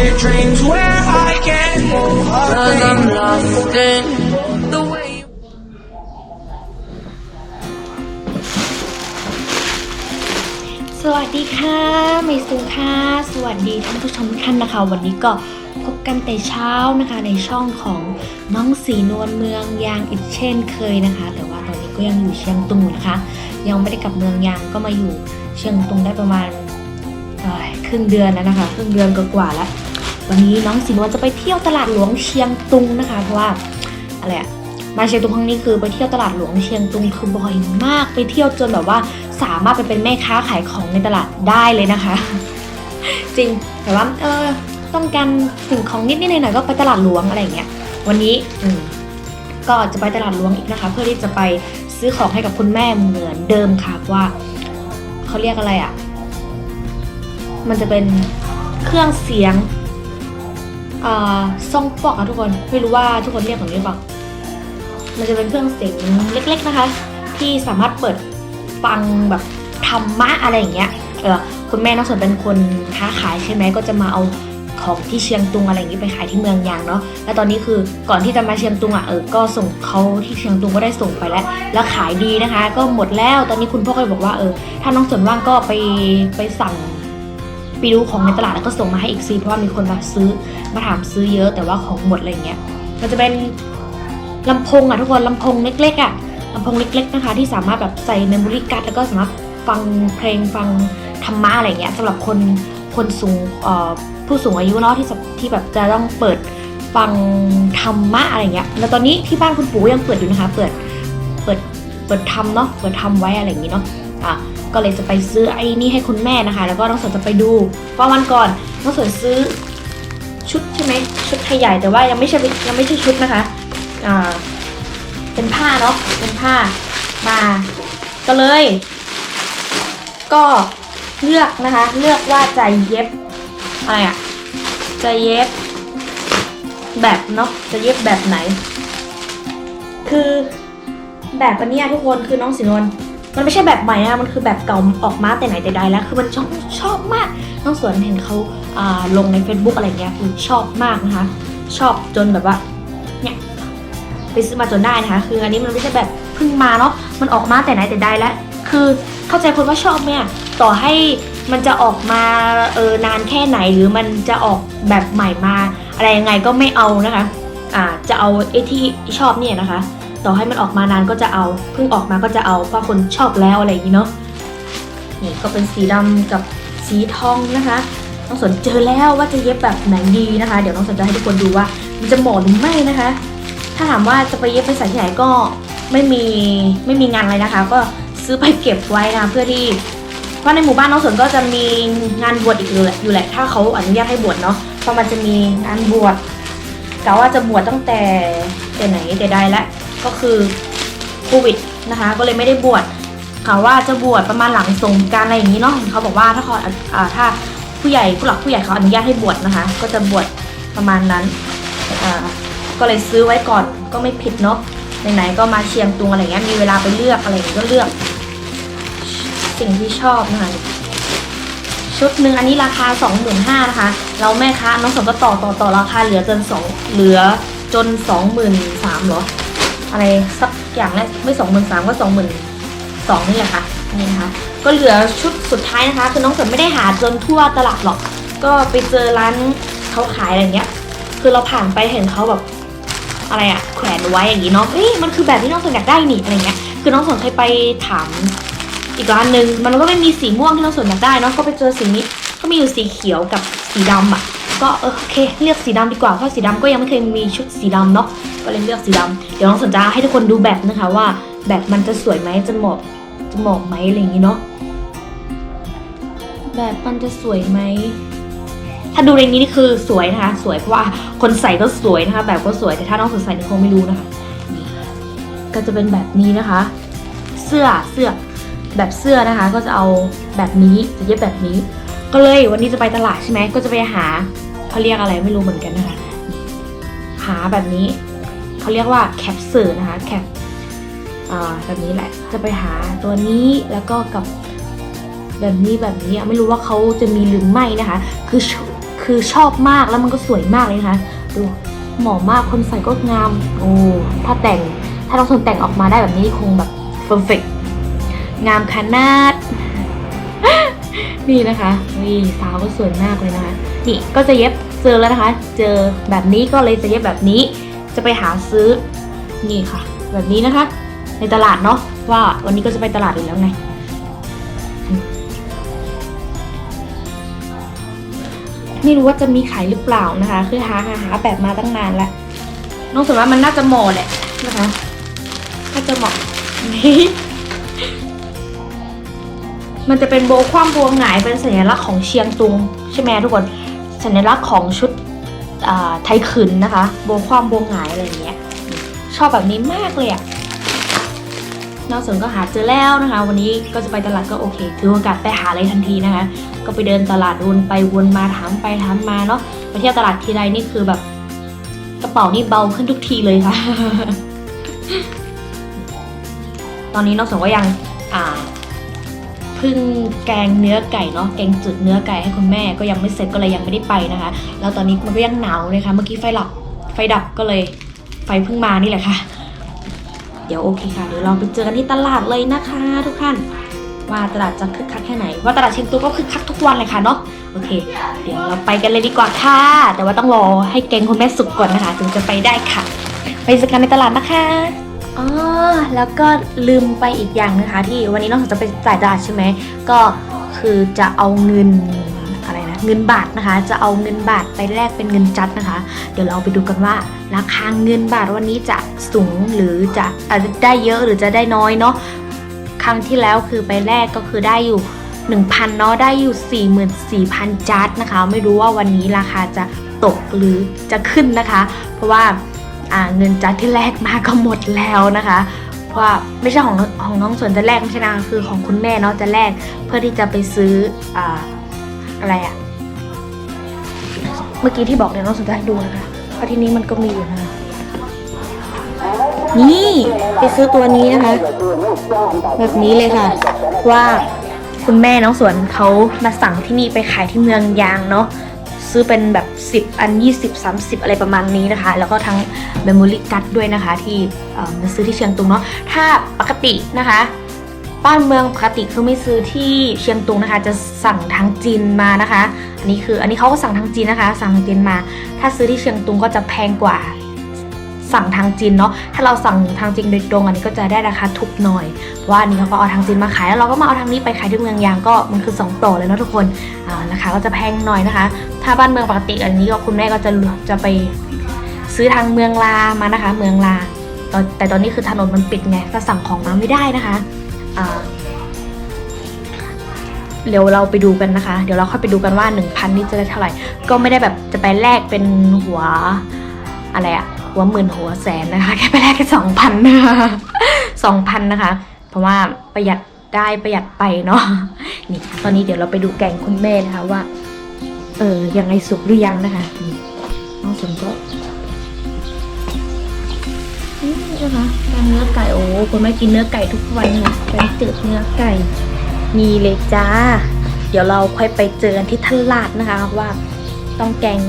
lucid dreams where I can move Cause I'm lost in the way you สวัสดีค่ะเมซูค่ะ สวัสดีท่านผู้ชมทุกท่านนะคะ วันนี้ก็พบกันแต่เช้านะคะในช่องของน้องสีนวลเมืองยางอีกเช่นเคยนะคะ แต่ว่าตอนนี้ก็ยังอยู่เชียงตุงอยู่นะคะ ยังไม่ได้กลับเมืองยางก็มาอยู่เชียงตุงได้ประมาณเอ่อครึ่งเดือนแล้วนะคะ ครึ่งเดือนกว่าๆแล้ว วันนี้น้องสีนวลจะไปเที่ยวตลาดหลวงเชียงตุงนะคะ เพราะว่าอะไรอะมาเชียงตุงครั้งนี้คือไปเที่ยวตลาดหลวงเชียงตุงคือบ่อยมากไปเที่ยวจนแบบว่าสามารถไปเป็นแม่ค้าขายของในตลาดได้เลยนะคะ จริงแต่ว่าเออต้องการสิ่งของนิดนิดหน่อยๆก็ไปตลาดหลวงอะไรอย่างเงี้ยวันนี้อืมก็จะไปตลาดหลวงอีกนะคะ เพื่อที่จะไปซื้อของให้กับคุณแม่เหมือนเดิมค่ะเพราะว่าเขาเรียกอะไรอะ่ะ มันจะเป็นเครื่องเสียง อ่าซองปอกอะทุกคน ไม่รู้ว่าทุกคนเรียกแบบนี้หรือเปล่ามันจะเป็นเครื่องเสียงเล็ก ๆนะคะ ที่สามารถเปิดฟังแบบธรรมะอะไรอย่างเงี้ย เออคุณแม่น้องสนเป็นคนค้าขายใช่ไหมก็จะมาเอาของที่เชียงตุงอะไรอย่างงี้ไปขายที่เมืองยางเนาะ แล้วตอนนี้คือก่อนที่จะมาเชียงตุงอะเออ ก็ส่งเขาที่เชียงตุงก็ได้ส่งไปแล้ว แล้วขายดีนะคะ ก็หมดแล้ว ตอนนี้คุณพ่อก็เลยบอกว่าเออ ถ้าน้องสนว่างก็ไปไปสั่ง ไปดูของในตลาดแล้วก็ส่งมาให้อีกซีเพราะว่ามีคนมาซื้อมาถามซื้อเยอะแต่ว่าของหมดอะไรเงี้ยมันจะเป็นลำโพงอะทุกคนลำโพงเล็กๆอะลำโพงเล็ก ๆนะคะ ที่สามารถแบบใส่เมมโมรี่การ์ดแล้วก็สามารถฟังเพลงฟังธรรมะอะไรเงี้ยสำหรับคนคนสูงเอ่อผู้สูงอายุเนาะที่ที่แบบจะต้องเปิดฟังธรรมะอะไรเงี้ยแล้วตอนนี้ที่บ้านคุณปู่ยังเปิดอยู่นะคะ เปิดเปิดเปิดทำเนาะเปิดทำไว้อะไรอย่างงี้เนาะอะ ก็เลยจะไปซื้อไอ้นี่ให้คุณแม่นะคะ แล้วก็น้องสนจะไปดูเพราะวันก่อนน้องสนซื้อชุดใช่ไหมชุดไทยใหญ่แต่ว่ายังไม่ใช่ยังไม่ใช่ชุดนะคะอ่าเป็นผ้าเนาะเป็นผ้ามาก็เลย ก็เลือกนะคะ เลือกว่าจะเย็บอะไรอะจะเย็บแบบเนาะจะเย็บแบบไหน คือแบบอันเนี้ยทุกคนคือน้องสินวล มันไม่ใช่แบบใหม่นะมันคือแบบเก่าออกมาแต่ไหนแต่ใดแล้ว คือมันชอบชอบมาก น้องสวนเห็นเขาาลงใน Facebook อะไรเงี้ยคือชอบมากนะคะ ชอบจนแบบว่าเนี่ยไปซื้อมาจนได้นะคะ คืออันนี้มันไม่ใช่แบบเพิ่งมาเนาะมันออกมาแต่ไหนแต่ใดแล้ว คือเข้าใจคนว่าชอบเนี่ยต่อให้มันจะออกมาเออนานแค่ไหนหรือมันจะออกแบบใหม่มา อะไรยังไงก็ไม่เอานะคะ อ่าจะเอาไอ้ที่ชอบเนี่ยนะคะ ต่อให้มันออกมานานก็จะเอาเพิ่งออกมาก็จะเอาเพราะคนชอบแล้วอะไรอย่างนี้เนาะนี่ก็เป็นสีดำกับสีทองนะคะน้องสนเจอแล้วว่าจะเย็บแบบไหนดีนะคะ เดี๋ยวน้องสนจะให้ทุกคนดูว่ามันจะเหมาะหรือไม่นะคะ ถ้าถามว่าจะไปเย็บไปใส่ที่ไหนก็ไม่มีไม่มีงานอะไรนะคะ ก็ซื้อไปเก็บไว้นะเพื่อที่เพราะในหมู่บ้านน้องสนก็จะมีงานบวชอีกอยู่แหละอยู่แหละ ถ้าเขาอนุญาตให้บวชเนาะเพราะมันจะมีงานบวชกะว่าจะบวชตั้งแต่แต่ไหนแต่ใดแล้ว ก็คือโควิดนะคะ ก็เลยไม่ได้บวชเขาว่าจะบวชประมาณหลังสงการอะไรอย่างนี้เนาะเขาบอกว่าถ้าเขาอ่าถ้าผู้ใหญ่ผู้หลักผู้ใหญ่เขาอนุญาตให้บวชนะคะ ก็จะบวชประมาณนั้นก็เลยซื้อไว้ก่อนก็ไม่ผิดเนาะไหนๆก็มาเชียงตุงอะไรเงี้ยมีเวลาไปเลือกอะไรก็เลือก สิ่งที่ชอบนะคะชุดหนึ่งอันนี้ราคา 25,000นะคะ เราแม่ค้าน้องสมก็ต่อต่อต่อราคาเหลือจนสองเหลือจน 23,000หรอ อะไรสักอย่างแรกไม่23,000ก็22,000นี่แหละค่ะนี่นะคะ ก็เหลือชุดสุดท้ายนะคะ คือน้องสมไม่ได้หาจนทั่วตลาดหรอก ก็ไปเจอร้านเขาขายอะไรเงี้ย คือเราผ่านไปเห็นเขาแบบอะไรอะแขวนไว้อย่างนี้เนาะเฮ้ยมันคือแบบที่น้องสนอยากได้นี่อะไรเงี้ย คือน้องสนเคยไปถามอีกร้านหนึ่งมันก็ไม่มีสีม่วงที่น้องสนอยากได้เนาะก็ไปเจอสีนี้ก็มีอยู่สีเขียวกับสีดำอะ ก็เออโอเคเลือกสีดำดีกว่าเพราะสีดำก็ยังไม่เคยมีชุดสีดำเนาะก็เลยเลือกสีดำเดี๋ยวน้องสนใจให้ทุกคนดูแบบนะคะว่า แบบมันจะสวยไหมจะเหมาะจะเหมาะไหมอะไรอย่างนี้เนาะแบบมันจะสวยไหมถ้าดูในนี้นี่คือสวยนะคะ สวยเพราะว่าคนใส่ก็สวยนะคะ แบบก็สวยแต่ถ้าน้องสนใส่นี่คงไม่รู้นะคะ ก็จะเป็นแบบนี้นะคะ เสื้อเสื้อแบบเสื้อนะคะ ก็จะเอาแบบนี้จะเย็บแบบนี้ ก็เลยวันนี้จะไปตลาดใช่ไหมก็จะไปหา เขาเรียกอะไรไม่รู้เหมือนกันนะคะ หาแบบนี้เขาเรียกว่าแคปเซอนะคะแคปอ่าแบบนี้แหละ จะไปหาตัวนี้แล้วก็กับแบบนี้แบบนี้ไม่รู้ว่าเขาจะมีหรือไม่นะคะ คือชคือชอบมากแล้วมันก็สวยมากเลยนะคะดูเหมาะมากคนใส่ก็งามโอ้ถ้าแต่งถ้าน้องสนแต่งออกมาได้แบบนี้คงแบบ perfect งามขนาด นี่นะคะนี่สาวก็สวยมากเลยนะคะนี่ก็จะเย็บเจอแล้วนะคะ เจอแบบนี้ก็เลยจะเย็บแบบนี้ จะไปหาซื้อนี่ค่ะ แบบนี้นะคะ ในตลาดเนาะว่าวันนี้ก็จะไปตลาดอีกแล้วไงไม่รู้ว่าจะมีขายหรือเปล่านะคะ คือหาหาหาแบบมาตั้งนานแล้วน้องสมว่ามันน่าจะเหมาะแหละนะคะน่าจะเหมาะนี่ มันจะเป็นโบคว่ำโบว์หงายเป็นสัญลักษณ์ของเชียงตุงใช่ไหมทุกคนสัญลักษณ์ของชุดไทยขืนนะคะ โบคว่ำโบว์หงายอะไรอย่างเงี้ยชอบแบบนี้มากเลยอะนองสนก็หาเจอแล้วนะคะ วันนี้ก็จะไปตลาดก็โอเค ถือโอกาสไปหาอะไรทันทีนะคะ ก็ไปเดินตลาดวนไปวนมาถามไปถามมาเนาะไปเที่ยวตลาดทีไรนี่คือแบบกระเป๋านี่เบาขึ้นทุกทีเลยค่ะ ตอนนี้นองสนก็ยังอ่า พึ่งแกงเนื้อไก่เนาะแกงจืดเนื้อไก่ให้คุณแม่ก็ยังไม่เสร็จก็เลยยังไม่ได้ไปนะคะ แล้วตอนนี้มันก็ยังหนาวเลยค่ะ เมื่อกี้ไฟหลับไฟดับก็เลยไฟเพิ่งมานี่แหละค่ะ เดี๋ยวโอเคค่ะเดี๋ยวเราไปเจอกันที่ตลาดเลยนะคะ ทุกท่านว่าตลาดจะคึกคักแค่ไหน ว่าตลาดเชียงตุก็คึกคักทุกวันเลยค่ะเนาะโอเค เดี๋ยวเราไปกันเลยดีกว่าค่ะ แต่ว่าต้องรอให้แกงคุณแม่สุกก่อนนะคะ ถึงจะไปได้ค่ะ ไปเจอกันในตลาดนะคะ อ๋อแล้วก็ลืมไปอีกอย่างนะคะ ที่วันนี้น้องสาวจะไปจ่ายตลาดใช่ไหมก็คือจะเอาเงินอะไรนะเงินบาทนะคะ จะเอาเงินบาทไปแลกเป็นเงินจัดนะคะ เดี๋ยวเราไปดูกันว่า ราคาเงินบาทวันนี้จะสูงหรือจะอาจจะได้เยอะหรือจะได้น้อยเนาะครั้งที่แล้วคือไปแลกก็คือได้อยู่1,000เนาะได้อยู่ 44,000จัดนะคะ ไม่รู้ว่าวันนี้ราคาจะตกหรือจะขึ้นนะคะ เพราะว่าอ่า เงินจัดที่แลกมาก็หมดแล้วนะคะเพราะว่าไม่ใช่ของของน้องส่วนจะแลกไม่ใช่นะคือของคุณแม่เนาะจะแลกเพื่อที่จะไปซื้ออ่าอะไรอะเมื่อกี้ที่บอกเนี่ยน้องส่วนจะให้ดูนะคะเพราะที่นี้มันก็มีอยู่นะคะนี่ไปซื้อตัวนี้นะคะ แบบนี้เลยค่ะ ว่าคุณแม่น้องสวนเขามาสั่งที่นี่ไปขายที่เมืองยางเนาะ ซื้อเป็นแบบ 10 อัน 20 30 อะไรประมาณนี้นะคะ แล้วก็ทั้ง Memory Card ด้วยนะคะที่เออมาซื้อที่เชียงตุงเนาะถ้าปกตินะคะบ้านเมืองปกติคือไม่ซื้อที่เชียงตุงนะคะ จะสั่งทางจีนมานะคะ อันนี้คืออันนี้เขาก็สั่งทางจีนนะคะ สั่งทางจีนมา ถ้าซื้อที่เชียงตุงก็จะแพงกว่า สั่งทางจีนเนาะถ้าเราสั่งทางจีนโดยตรงอันนี้ก็จะได้ราคาถูกหน่อยเพราะว่าอันนี้เขาก็เอาทางจีนมาขายแล้วเราก็มาเอาทางนี้ไปขายที่เมืองยางก็มันคือสองต่อเลยเนาะทุกคนอ่าราคาก็จะแพงหน่อยนะคะ ถ้าบ้านเมืองปกติอันนี้ก็คุณแม่ก็จะจะไปซื้อทางเมืองลามานะคะ เมืองลาแต่ตอนนี้คือถนนมันปิดไงก็สั่งของมาไม่ได้นะคะอ่าเดี๋ยวเราไปดูกันนะคะ เดี๋ยวเราค่อยไปดูกันว่า 1,000 นี่จะได้เท่าไหร่ ก็ไม่ได้แบบจะไปแลกเป็นหัวอะไรอะ หัวหมื่นหัวแสนนะคะแค่ไปแลกแค่สองพันนะคะสองพันนะคะ เพราะว่าประหยัดได้ประหยัดไปเนาะนี่ตอนนี้เดี๋ยวเราไปดูแกงคุณแม่นะคะว่า เออยังไงสุกหรือยังนะคะนี่น้องสนก็นี่นะคะแกงเนื้อไก่โอ้คุณแม่กินเนื้อไก่ทุกวันเลยแกงจืดเนื้อไก่มีเลยจ้า เดี๋ยวเราค่อยไปเจอกันที่ตลาดนะคะว่าต้องแกง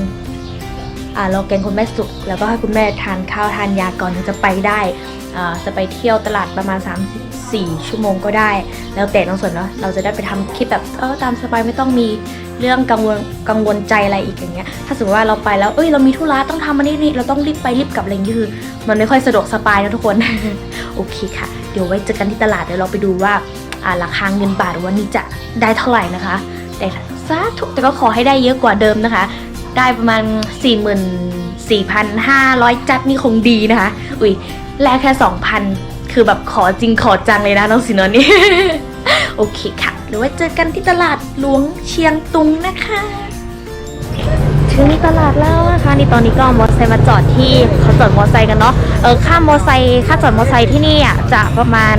ราแกงคุณแม่สุก แล้วก็ให้คุณแม่ทานข้าวทานยาก่อนถึงจะไปได้จะไปเที่ยวตลาดประมาณ 3 4 ชั่วโมงก็ได้ แล้วแต่น้องส่วนเนาะเราจะได้ไปทำคลิปแบบเออตามสบายไม่ต้องมีเรื่องกังวลกังวลใจอะไรอีกอย่างเงี้ย ถ้าสมมติว่าเราไปแล้วเอ้ยเรามีธุระต้องทำอันนี้นี่เราต้องรีบไปรีบกลับอะไรอย่างเงี้ยคือ มันไม่ค่อยสะดวกสบายนะทุกคน โอเคค่ะ เดี๋ยวไว้เจอกันที่ตลาดเดี๋ยวเราไปดูว่าอ่าราคาเงินบาทวันนี้จะได้เท่าไหร่นะคะ แต่สาธุแต่ก็ขอให้ได้เยอะกว่าเดิมนะคะ ได้ประมาณ 4 4 5 0 0 จัดนี่คงดีนะคะ อุ้ยแลกแค่ 2,000 คือแบบขอจริงขอจังเลยนะน้องสินนนี่ โอเคค่ะ หรือว่าเจอกันที่ตลาดหลวงเชียงตุงนะคะถึงตลาดแล้วนะคะนี่ตอนนี้ก็มอเตอร์ไซค์มาจอดที่เขาจอดมอเตอร์ไซค์กันเนาะเออค่ามอเตอร์ไซค์ค่าจอดมอเตอร์ไซค์ที่นี่อะจะประมาณ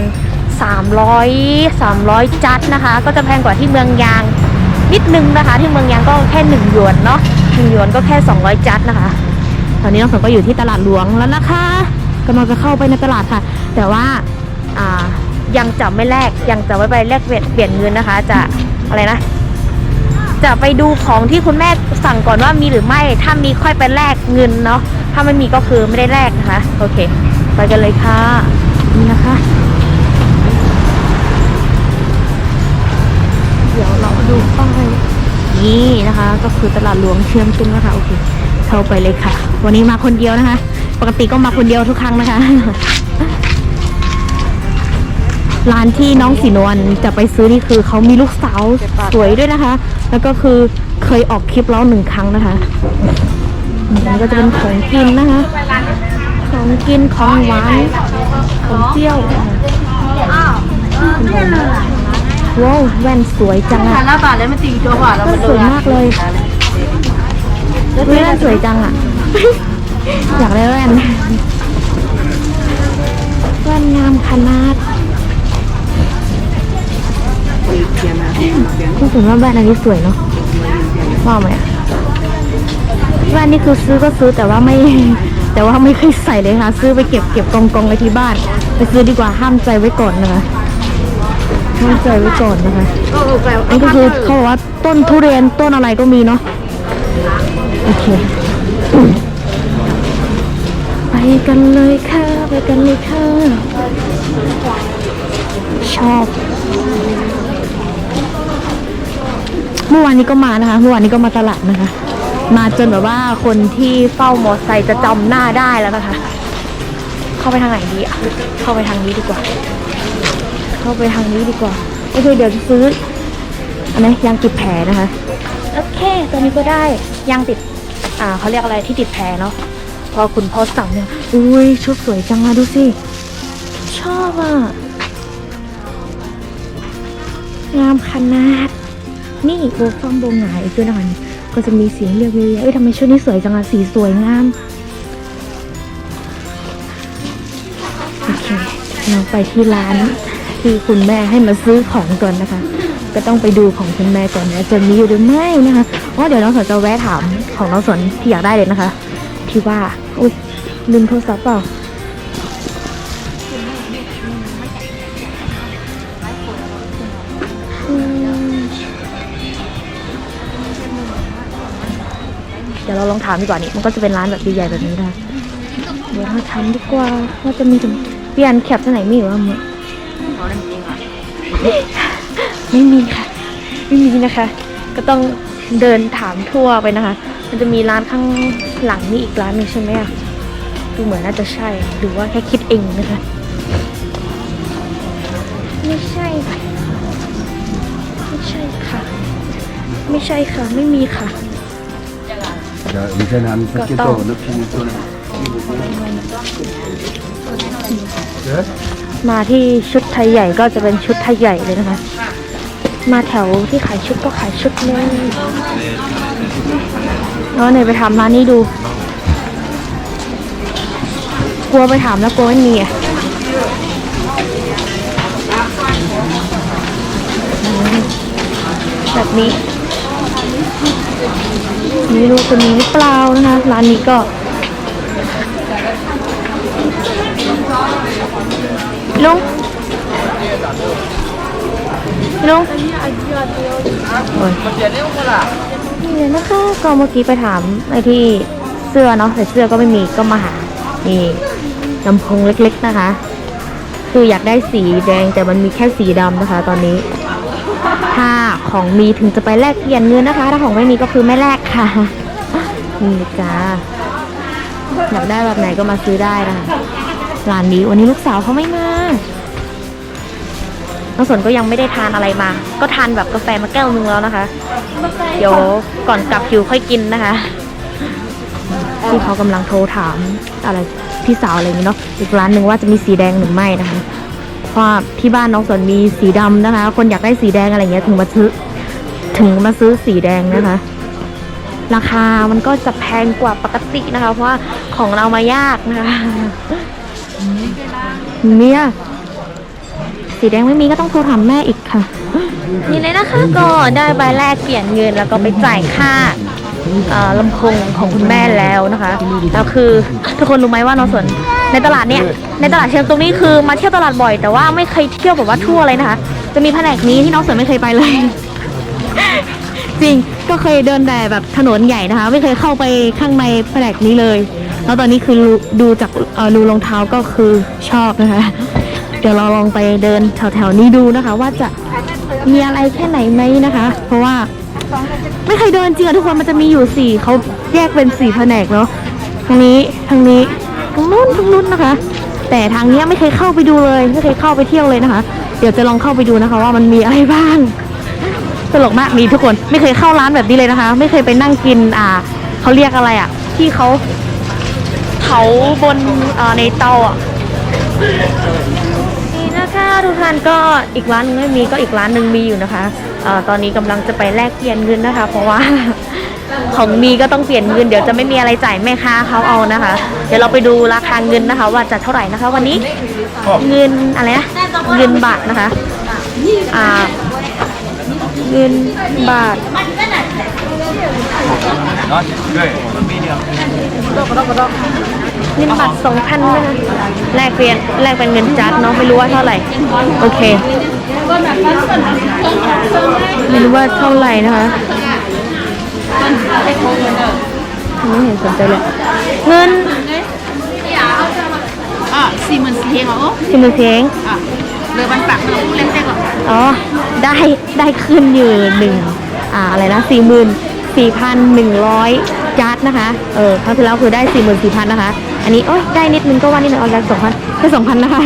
300 300 จัดนะคะ ก็จะแพงกว่าที่เมืองยางนิดนึงนะคะ ที่เมืองยางก็แค่หนึ่งหยวนเนาะ หนึ่งหยวนก็แค่ 200 จัดนะคะ ตอนนี้น้องฝนก็อยู่ที่ตลาดหลวงแล้วนะคะกำลังจะเข้าไปในตลาดค่ะ แต่ว่าอ่ายังจะไม่แลกยังจะไว้ไปแลกเปลี่ยนเปลี่ยนเงินนะคะ จะอะไรนะ จะไปดูของที่คุณแม่สั่งก่อนว่ามีหรือไม่ ถ้ามีค่อยไปแลกเงินเนาะถ้าไม่มีก็คือไม่ได้แลกนะคะ โอเค ไปกันเลยค่ะนี่นะคะ นี่นะคะ ก็คือตลาดหลวงเชียงตุงนะคะโอเคเข้าไปเลยค่ะ วันนี้มาคนเดียวนะคะ ปกติก็มาคนเดียวทุกครั้งนะคะร้านที่น้องสีนวลจะไปซื้อนี่คือเขามีลูกสาวสวยด้วยนะคะ แล้วก็คือเคยออกคลิปแล้วหนึ่งครั้งนะคะนี่ก็จะเป็นของกินนะคะ ของกินของหวานของเปรี้ยว ว้าวแว่นสวยจังอะ Karena Pak, dia mesti coba lah แว่นสวยมากเลยเฮ้ยแว่นสวยจังอะอยากได้แว่นแว่นงามขนาดรู้สึกว่าแว่นอันนี้สวยเนาะว่าไหมอะแว่นนี่คือซื้อก็ซื้อแต่ว่าไม่แต่ว่าไม่เคยใส่เลยค่ะ ซื้อไปเก็บเก็บกองกองๆไว้ที่บ้าน ไปซื้อดีกว่าห้ามใจไว้ก่อนนะคะ ห้ามใจไว้ก่อนนะคะนี่ก็คือเขาบอกว่าต้นทุเรียนต้นอะไรก็มีเนาะโอเค ไปกันเลยค่ะไปกันเลยค่ะชอบเมื่อวานนี้ก็มานะคะเมื่อวานนี้ก็มาตลาดนะคะ มาจนแบบว่าคนที่เฝ้ามอไซค์จะจำหน้าได้แล้วนะคะ เข้าไปทางไหนดีอะเข้าไปทางนี้ดีกว่า เข้าไปทางนี้ดีกว่าโอเคเดี๋ยวจะซื้ออันนี้ยางติดแผลนะคะโอเคตัวนี้ก็ได้ยางติดอ่าเขาเรียกอะไรที่ติดแผลเนาะพอคุณพ่อสั่งเนี่ยอุ้ยชุดสวยจังอะดูสิชอบอะงามขนาด นี่โบฟ้อมโบหงายด้วยนะคะนี่ก็จะมีสีเรียกเยอะแยะเอ้ยทำไมชุดนี้สวยจังอะสีสวยงามโอเคเราไปที่ร้าน ที่คุณแม่ให้มาซื้อของก่อนนะคะ ก็ต้องไปดูของคุณแม่ก่อนว่าจะมีอยู่หรือไม่นะคะอ๋อเดี๋ยวน้องสนจะแวะถามของน้องสนที่อยากได้เลยนะคะ ที่ว่า อุ้ยลืมโทรศัพท์เปล่าเดี๋ยวเราลองถามดีกว่านี่มันก็จะเป็นร้านแบบใหญ่ๆแบบนี้นะคะเดี๋ยวเราถามดีกว่าว่าจะมีถึงเปลี่ยนแคปที่ไหนมีอยู่บ้างมั้ย ไม่มีค่ะไม่มีนะคะ ก็ต้องเดินถามทั่วไปนะคะ มันจะมีร้านข้างหลังนี่อีกร้านหนึงใช่ไหมอะดูเหมือนน่าจะใช่หรือว่าแค่คิดเองนะคะ ไม่ใช่ค่ะไม่ใช่ค่ะ ไม่ใช่ค่ะ ไม่มีค่ะ Ya, bisa nanti Nggak kita tahu. nak sini tu. Ya? มาที่ชุดไทยใหญ่ก็จะเป็นชุดไทยใหญ่เลยนะคะ มาแถวที่ขายชุดก็ขายชุดเลยแล้วไหนไปถามร้านนี้ดู กลัวไปถามแล้วกลัวไม่มีอะแบบนี้ไม่รู้จะมีหรือเปล่านะคะร้านนี้ก็ ลุงลุงโอ้ยนี่เลยนะคะก็เมื่อกี้ไปถามไอ้ที่เสื้อเนาะแต่เสื้อก็ไม่มีก็มาหานี่ลำโพงเล็ก ๆนะคะ คืออยากได้สีแดงแต่มันมีแค่สีดำนะคะ ตอนนี้ ถ้าของมีถึงจะไปแลกเปลี่ยนเงินนะคะ ถ้าของไม่มีก็คือไม่แลกค่ะนี่จ้าอยากได้แบบไหนก็มาซื้อได้นะคะ ร้านนี้วันนี้ลูกสาวเขาไม่มาน้องสนก็ยังไม่ได้ทานอะไรมา ก็ทานแบบกาแฟมาแก้วนึงแล้วนะคะ เดี๋ยวก่อนกลับคิวค่อยกินนะคะที่เขากำลังโทรถามอะไรพี่สาวอะไรอย่างนี้เนาะอีกร้านหนึ่งว่าจะมีสีแดงหรือไม่นะคะเพราะที่บ้านน้องสนมีสีดำนะคะ คนอยากได้สีแดงอะไรเงี้ยถึงมาซื้อถึงมาซื้อสีแดงนะคะ ราคามันก็จะแพงกว่าปกตินะคะ เพราะว่าของเรามายากนะคะ เนี่ยสีแดงไม่มีก็ต้องโทรถามแม่อีกค่ะ นี่เลยนะคะก็ได้ใบแรกเปลี่ยนเงินแล้วก็ไปจ่ายค่าเอ่อลำโพงของคุณแม่แล้วนะคะแล้วคือทุกคนรู้ไหมว่าน้องสนในตลาดเนี้ยในตลาดเชียงตุงนี่คือมาเที่ยวตลาดบ่อย แต่ว่าไม่เคยเที่ยวแบบว่าทั่วเลยนะคะ จะมีแผนกนี้ที่น้องสนไม่เคยไปเลยจจริงก็เคยเดินแต่แบบถนนใหญ่นะคะ ไม่เคยเข้าไปข้างในแผนกนี้เลย แล้วตอนนี้คือดูจากเอ่อดูรองเท้าก็คือชอบนะคะ เดี๋ยวเราลองไปเดินแถวๆนี้ดูนะคะ ว่าจะมีอะไรแค่ไหนไหมนะคะ เพราะว่าไม่เคยเดินจริงอะทุกคนมันจะมีอยู่สี่เขาแยกเป็นสี่แผนกเนาะทางนี้ทางนี้ทางนู้นทางนู้นนะคะ แต่ทางนี้ไม่เคยเข้าไปดูเลยไม่เคยเข้าไปเที่ยวเลยนะคะ เดี๋ยวจะลองเข้าไปดูนะคะ ว่ามันมีอะไรบ้างตลกมากมีทุกคนไม่เคยเข้าร้านแบบนี้เลยนะคะ ไม่เคยไปนั่งกินอ่าเขาเรียกอะไรอะที่เขา เผาบนอ่าในเตาอะนี่นะคะทุกท่านก็อีกร้านหนึงไม่มีก็อีกร้านหนึ่งมีอยู่นะคะเอ่อตอนนี้กำลังจะไปแลกเปลี่ยนเงินนะคะ เพราะว่าของมีก็ต้องเปลี่ยนเงินเดี๋ยวจะไม่มีอะไรจ่ายแม่ค้าเขาเอานะคะ เดี๋ยวเราไปดูราคาเงินนะคะ ว่าจะเท่าไหร่นะคะ วันนี้เงินอะไรนะเงินบาทนะคะอ่าเงินบาท เงินบาทสองพันนะคะแลกเปลี่ยนแลกเป็นเงินจัดเนาะไม่รู้ว่าเท่าไหร่ โอเค ไม่รู้ว่าเท่าไหร่นะคะไม่เห็นสนใจเลย เงินอะสี่หมื่นสี่เฮงเหรอสิมือเสียงอะเรือบันปักเราเล่นเจ๊ก่อนอ๋อ ได้ได้ขึ้นอยู่หนึ่งอ่าอะไรนะสี่หมื่นสี่พันหนึ่งร้อยจัดนะคะ เออครั้งที่แล้วคือได้สี่หมื่นสี่พันนะคะ อันนี้โอ้ยได้นิดนึงก็ว่านิดนึงเอาแล้วสองพันแค่สองพันนะคะ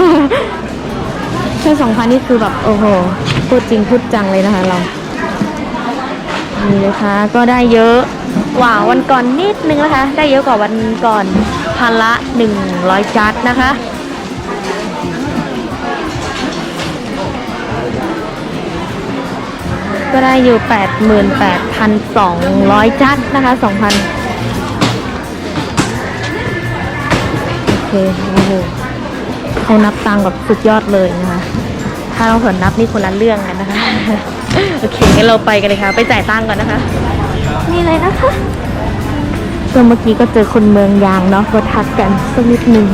แค่สองพันนี่คือแบบโอ้โหพูดจริงพูดจังเลยนะคะเรานี่เลยค่ะก็ได้เยอะกว่าวันก่อนนิดนึงนะคะ ได้เยอะกว่าวันก่อนพันละหนึ่งร้อยจัดนะคะก็ได้อยู่ 88,200 จัดนะคะ 2,000 เคโอ้โหเขานับตังค์แบบสุดยอดเลยนะคะ ถ้าเราเหินนับนี่คนละเรื่องกันนะคะ โอเคงั้นเราไปกันเลยค่ะ ไปจ่ายตังค์ก่อนนะคะ นี่เลยนะคะก็เมื่อกี้ก็เจอคนเมืองยางเนาะก็ทักกันสักนิดนึง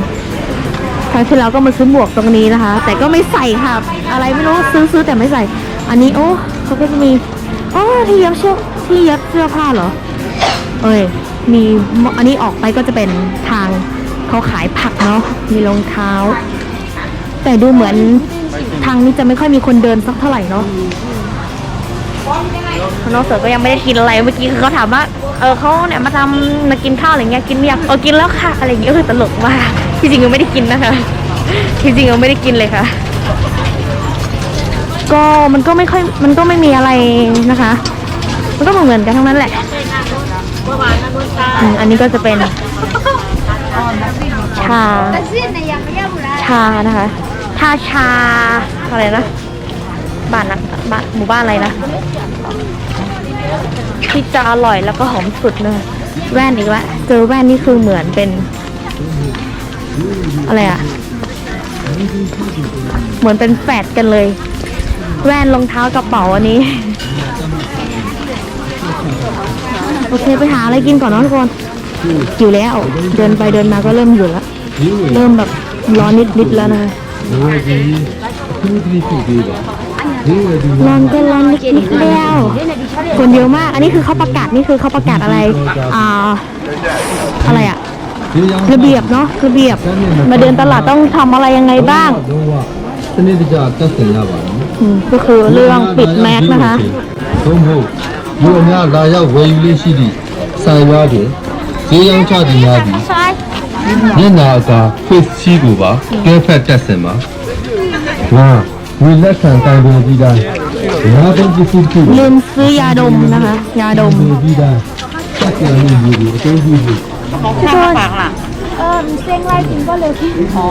ครั้งที่แล้วก็มาซื้อหมวกตรงนี้นะคะ แต่ก็ไม่ใส่ค่ะ อะไรไม่รู้ซื้อซื้อแต่ไม่ใส่ อันนี้โอ้เขาก็จะมีอ๋อที่เย็บเสื้อที่เย็บเสื้อผ้าเหรอ เอ้ยมีอันนี้ออกไปก็จะเป็นทาง เขาขายผักเนาะมีรองเท้า แต่ดูเหมือนทางนี้จะไม่ค่อยมีคนเดินสักเท่าไหร่เนาะน้องเสือก็ยังไม่ได้กินอะไรเมื่อกี้คือเขาถามว่าเออเขาเนี่ยมาทำมากินข้าวอะไรเงี้ยกินไม่ยเออกินแล้วค่ะอะไรอย่างเงี้ยเออตลกมากที่จริงยังไม่ได้กินนะคะที่จริงยังไม่ได้กินเลยค่ะ ก็มันก็ไม่ค่อยมันก็ไม่มีอะไรนะคะ มันก็เหมือนกันทั้งนั้นแหละอันนี้ก็จะเป็น ชา ชานะคะชาชาอะไรนะบ้านนะบ้านหมู่บ้านอะไรนะที่จะอร่อยแล้วก็หอมสุดเลยแว่นอีกแล้วเจอแว่นนี่คือเหมือนเป็น อะไรอะเหมือนเป็นแฟดกันเลย แว่นรองเท้ากระเป๋าอันนี้ โอเคไปหาอะไรกินก่อนนะทุกคน อยู่แล้ว เดินไปเดินมาก็เริ่มอยู่แล้วเริ่มแบบร้อนนิดนิดแล้วนะร้อนก็ร้อนนิดนิดแล้วคนเยอะมาก อันนี้คือเขาประกาศนี่คือเขาประกาศอะไรอ่าอะไรอะระเบียบเนาะระเบียบ มาเดินตลาดต้องทำอะไรยังไงบ้างก็คือเรื่องปิดแมสนะคะ ယူလေးရှိသည့်ဆိုင်ရွာတွင်ဈေးရောင်းချသူများသည်မျက်နာအကာ face ချီကိုပါကဲဖက်တက်ဆင်ပါငါဝေလက်ခံတိုင်ပင်ပြီးတိုင်းငါတို့ပစ္စည်းတစ်ခုကို ลืมซื้อยาดมนะคะ ยาดม တိုင်ပင်ပြီးတိုင်းစက်ကြံမှုမျိုးကိုအသုံးပြုဖို့ ข้างปากล่ะ เออเส้งไล่กินก็เลยที่ อ๋อ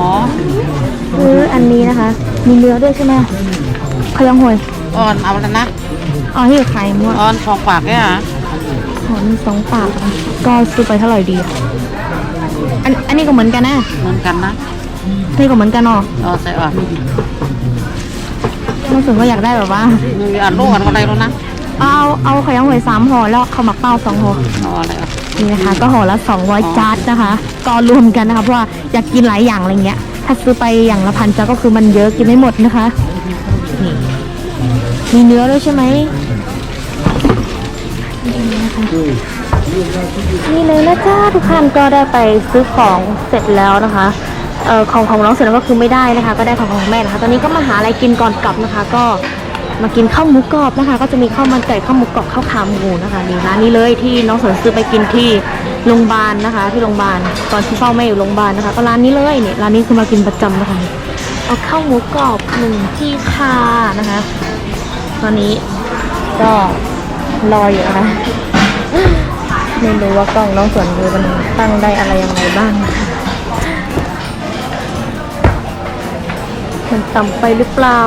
ซื้ออันนี้นะคะ มีเนื้อด้วยใช่ไหมขยังหวย อ่อนเอาแล้วนะ อ๋อที่ไข่มด อ่อนสองปากเนี่ยฮะ หอ มสองปากนะก็ซื้อไปเท่าไหร่ดีอะอันอันนี้ก็เหมือนกันนะเหมือนกันนะนี่ก็เหมือนกันเนาะเออใส่อ่อนรู้สึกว่าอยากได้แบบว่า มีอ่อนลูกอ่อนอะไรแล้วนะเอาเอาไข่ยังหวยสามห่อแล้วข้าวหมักเป้าสองห่อ เอาอะไรอะนี่นะคะก็ห่อละ200จาร์ดนะคะ ก็รวมกันนะคะเพราะว่าอยากกินหลายอย่างอะไรเงี้ย ถ้าซื้อไปอย่างละพันจาร์ดก็คือมันเยอะกินไม่หมดนะคะนี่มีเนื้อด้วยใช่ไหม นี่เลยนะจ้าทุกท่านก็ได้ไปซื้อของเสร็จแล้วนะคะเอ่อของของน้องเสร็จแล้วก็คือไม่ได้นะคะ ก็ได้ของของแม่นะคะ ตอนนี้ก็มาหาอะไรกินก่อนกลับนะคะ ก็มากินข้าวหมูกรอบนะคะ ก็จะมีข้าวมันไก่ข้าวหมูกรอบข้าวขาหมูนะคะนี่ร้านนี้เลยที่น้องสนซื้อไปกินที่โรงพยาบาลนะคะ ที่โรงพยาบาลตอนที่เฝ้าแม่อยู่โรงพยาบาลนะคะ ก็ร้านนี้เลยเนี่ยร้านนี้คือมากินประจำนะคะเอาข้าวหมูกรอบหนึ่งที่ค่ะนะคะ ตอนนี้ก็รออยู่นะคะ ไม่รู้ว่ากล้องน้องส่วนมือมันตั้งได้อะไรยังไงบ้างนะคะมันต่ำไปหรือเปล่า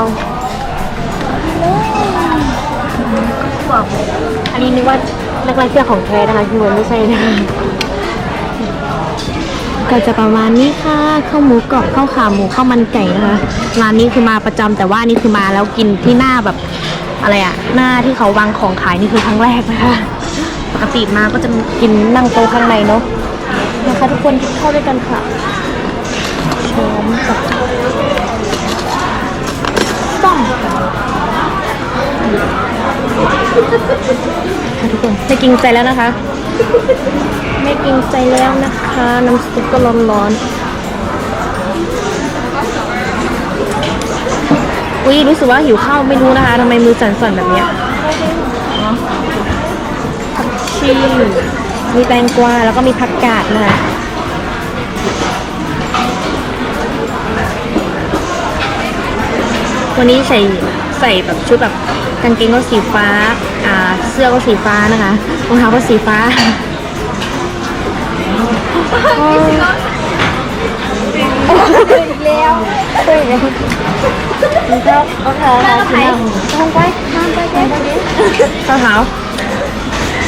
อันนี้นึกว่านักไร้เสื้อของแท้นะคะคือมันไม่ใช่นะคะก็จะประมาณนี้ค่ะข้าวหมูกรอบข้าวขาหมูข้าวมันไก่นะคะร้านนี้คือมาประจำแต่ว่านี่คือมาแล้วกินที่หน้าแบบอะไรอะหน้าที่เขาวางของขายนี่คือครั้งแรกนะคะ ปกติมาก็จะกินนั่งโต๊ะข้างในเนาะนะคะทุกคนกินข้าวด้วยกันค่ะพร้อมกับต้มค่ะทุกคนไม่กินใจแล้วนะคะ ไม่กรงใจแล้วนะคะ น้ำซุปก็ร้อนๆอุ้ยรู้สึกว่าหิวข้าวไม่รู้นะคะทำไมมือสั่นๆแบบเนี้ย ชีมีแตงกวาแล้วก็มีผักกาดนะคะวันนี้ใส่ใส่แบบชุดแบบกางเกงก็สีฟ้า อ่า เสื้อก็สีฟ้านะคะรองเท้าก็สีฟ้าแล้วเฮ้ยมันก็เอาเท้ามากินข้าวไปข้าวไปข้าวไปข้าวเท้า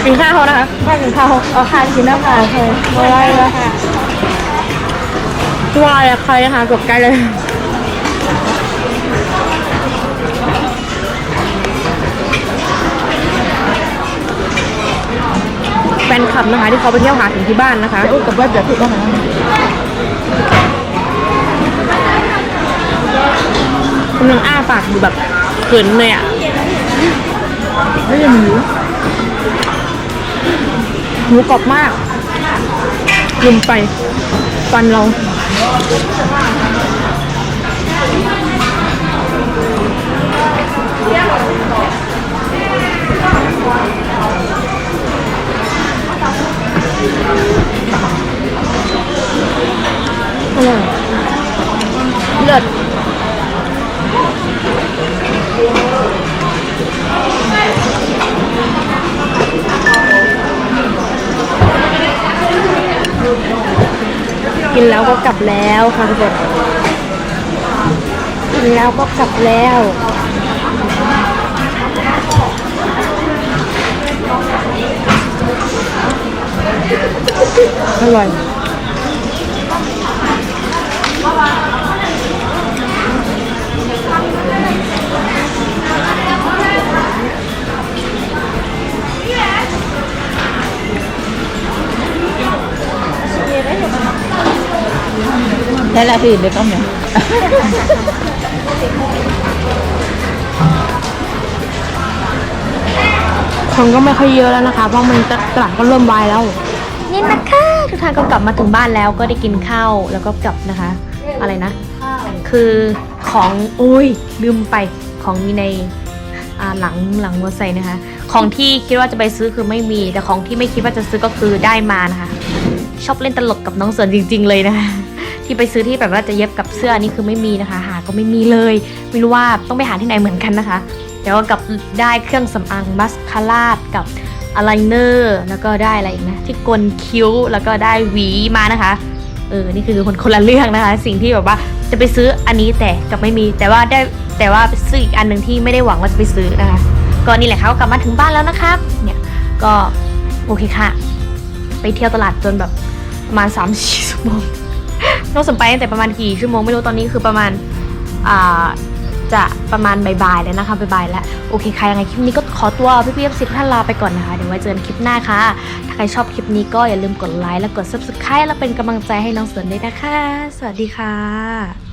กินข้าวนะคะข้าวกินข้าวเอาข้าวกินน้ำค่ะเคยไม่ได้แล้วค่ะวายอะใครนะคะกบไกลเลยแฟนคลับนะคะที่เขาไปเที่ยวหาถึงที่บ้านนะคะกับว่าจะถูกต้องไหมกำลังอ้าปากอยู่แบบเขินเลยอะไม่ยังหมู หมูกรอบมากลืมไปฟันเราอร่อยเลิศ กินแล้วก็กลับแล้วค่ะทุกคนกินแล้วก็กลับแล้วอร่อย là thì được không nhỉ คนก็ไม่ค่อยเยอะแล้วนะคะเพราะมันตลาดก็เริ่มวายแล้วนี่นะคะ ทุกท่านก็กลับมาถึงบ้านแล้วก็ได้กินข้าวแล้วก็กลับนะคะ อะไรนะ คือของอุ้ยลืมไปของมีในอ่าหลังหลังมอเตอร์ไซค์นะคะ ของที่คิดว่าจะไปซื้อคือไม่มี แต่ของที่ไม่คิดว่าจะซื้อก็คือได้มานะคะ ชอบเล่นตลกกับน้องเสวนจริง ๆ เลยนะคะ ที่ไปซื้อที่แบบว่าจะเย็บกับเสื้ออันนี้คือไม่มีนะคะ หาก็ไม่มีเลย ไม่รู้ว่าต้องไปหาที่ไหนเหมือนกันนะคะแต่ว่ากับได้เครื่องสำอางมัสคาร่ากับอายไลเนอร์แล้วก็ได้อะไรอีกนะที่กลคิ้วแล้วก็ได้หวีมานะคะเออนี่คือคนคนละเรื่องนะคะ สิ่งที่แบบว่าจะไปซื้ออันนี้แต่กับไม่มี แต่ว่าได้แต่ว่าซื้ออีกอันหนึ่งที่ไม่ได้หวังว่าจะไปซื้อนะคะก็นี่แหละค่ะก็กลับมาถึงบ้านแล้วนะครับเนี่ยก็โอเคค่ะ ไปเที่ยวตลาดจนแบบประมาณ3ามสี่ชั่วโมง น้องสมไปตั้งแต่ประมาณกี่ชั่วโมงไม่รู้ตอนนี้คือประมาณอ่าจะประมาณบ่ายๆแล้วนะคะบ่ายๆแล้วโอเคค่ะยังไงคลิปนี้ก็ขอตัวพี่พี่สิบท่านลาไปก่อนนะคะเดี๋ยวไว้เจอกันคลิปหน้าค่ะ ถ้าใครชอบคลิปนี้ก็อย่าลืมกดไลค์และกด subscribe และเป็นกำลังใจให้น้องเสวนด้วยนะคะ สวัสดีค่ะ